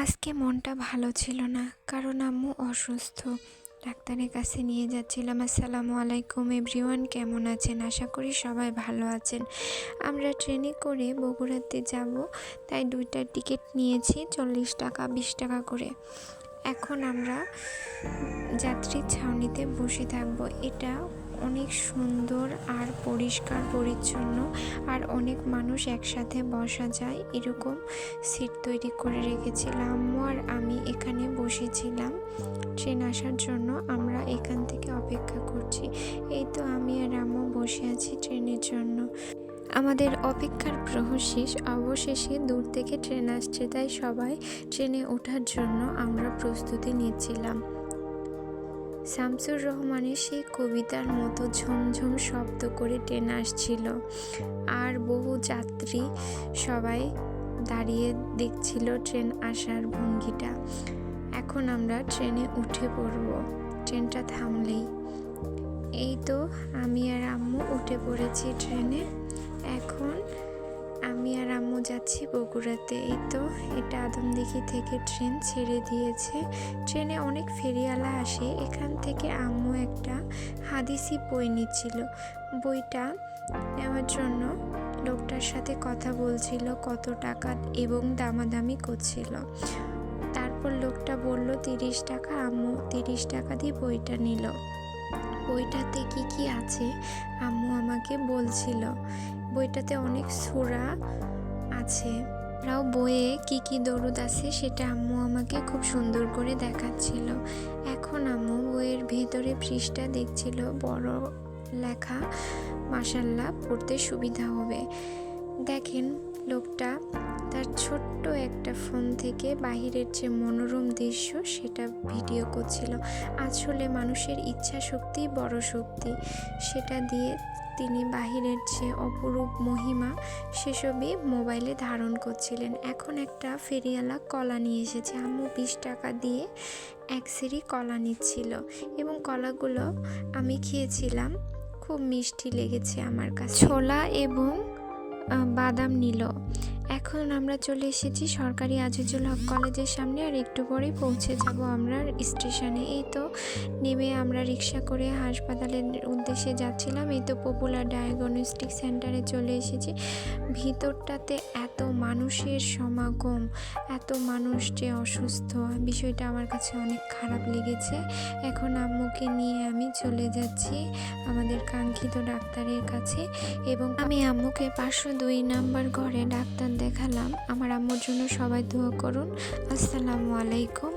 আজকে মনটা ভালো ছিল না। কারণ আম্মু অসুস্থ। ডাক্তারের কাছে নিয়ে যাচ্ছিলাম। আসসালামু আলাইকুম এভরিওয়ান, কেমন আছেন? আশা করি সবাই ভালো আছেন। আমরা ট্রেনে করে বগুড়াতে যাব, তাই দুইটা টিকিট নিয়েছি, চল্লিশ টাকা, বিশ টাকা করে। এখন আমরা যাত্রীর ছাউনিতে বসে থাকব। এটা অনেক সুন্দর আর পরিষ্কার, পরিচ্ছন্ন আর অনেক মানুষ একসাথে বসা যায়। এরকম সিট তৈরি করে রেখেছিলাম আর আমি এখানে বসেছিলাম। ট্রেন আসার জন্য আমরা এখান থেকে অপেক্ষা করছি। এই তো আমি আর আম্মু বসে আছি ট্রেনের জন্য। আমাদের অপেক্ষার প্রহর শেষ অবশেষে দূর থেকে ট্রেন আসছে, তাই সবাই ট্রেনে ওঠার জন্য আমরা প্রস্তুতি নিচ্ছিলাম। শামসুর রহমানের সেই কবিতার মতো ঝমঝম শব্দ করে ট্রেন আসছিল। আর বহু যাত্রী সবাই দাঁড়িয়ে দেখছিল ট্রেন আসার ভঙ্গিটা। এখন আমরা ট্রেনে উঠে পড়ব। ট্রেনটা থামলেই। এই তো আমি আর আম্মু উঠে পড়েছি ট্রেনে। এখন আমি আর আম্মু যাচ্ছি বগুড়াতে। এই তো, এটা আদমদিঘি থেকে ট্রেন ছেড়ে দিয়েছে। ট্রেনে অনেক ফেরিওয়ালা আসে। এখান থেকে আম্মু একটা হাদিসি বই নিচ্ছিল। বইটা নেওয়ার জন্য লোকটার সাথে কথা বলছিল, কত টাকা এবং দামাদামি করছিল। তারপর লোকটা বলল, তিরিশ টাকা। আম্মু তিরিশ টাকা দিয়ে বইটা নিল। বইটাতে কি কি আছে? আম্মু আমাকে বলছিল, বইটাতে অনেক সুরা আছে। রাও বইয়ে কি কি দরুদ আছে সেটা আম্মু আমাকে খুব সুন্দর করে দেখাচ্ছিল। এখন আম্মু বইয়ের ভেতরে পৃষ্ঠা দেখছিল, বড় লেখা মাসাল্লাহ পড়তে সুবিধা হবে। দেখেন লোকটা, তার ছোট্ট একটা ফোন থেকে বাহিরের যে মনোরম দৃশ্য সেটা ভিডিও করছিল। আসলে মানুষের ইচ্ছা শক্তি বড় শক্তি। সেটা দিয়ে তিনি বাহিরের যে অপরূপ মহিমা সেসবই মোবাইলে ধারণ করছিলেন। এখন একটা ফেরিয়ালা কলা নিয়ে এসেছে। আম্মু বিশ টাকা দিয়ে এক সিঁড়ি কলা নিচ্ছিল এবং কলাগুলো আমি খেয়েছিলাম। খুব মিষ্টি লেগেছে আমার কাছে। ছোলা এবং বাদাম নিল। এখন আমরা চলে এসেছি সরকারি আজিজুল হক কলেজের সামনে আর একটু পরেই পৌঁছে যাব আমরা স্টেশনে। এই তো নেমে আমরা রিক্সা করে হাসপাতালের উদ্দেশ্যে যাচ্ছিলাম। এই তো পপুলার ডায়াগনস্টিক সেন্টারে চলে এসেছি। ভিতরটাতে এত মানুষের সমাগম, এত মানুষ যে অসুস্থ, বিষয়টা আমার কাছে অনেক খারাপ লেগেছে। এখন আম্মুকে নিয়ে আমি চলে যাচ্ছি আমাদের কাঙ্ক্ষিত ডাক্তারের কাছে এবং আমি আম্মুকে পাঁচশো দুই নাম্বার ঘরে ডাক্তার দেখালাম। আমার আম্মুর জন্য সবাই দোয়া করুন। আসসালামু আলাইকুম।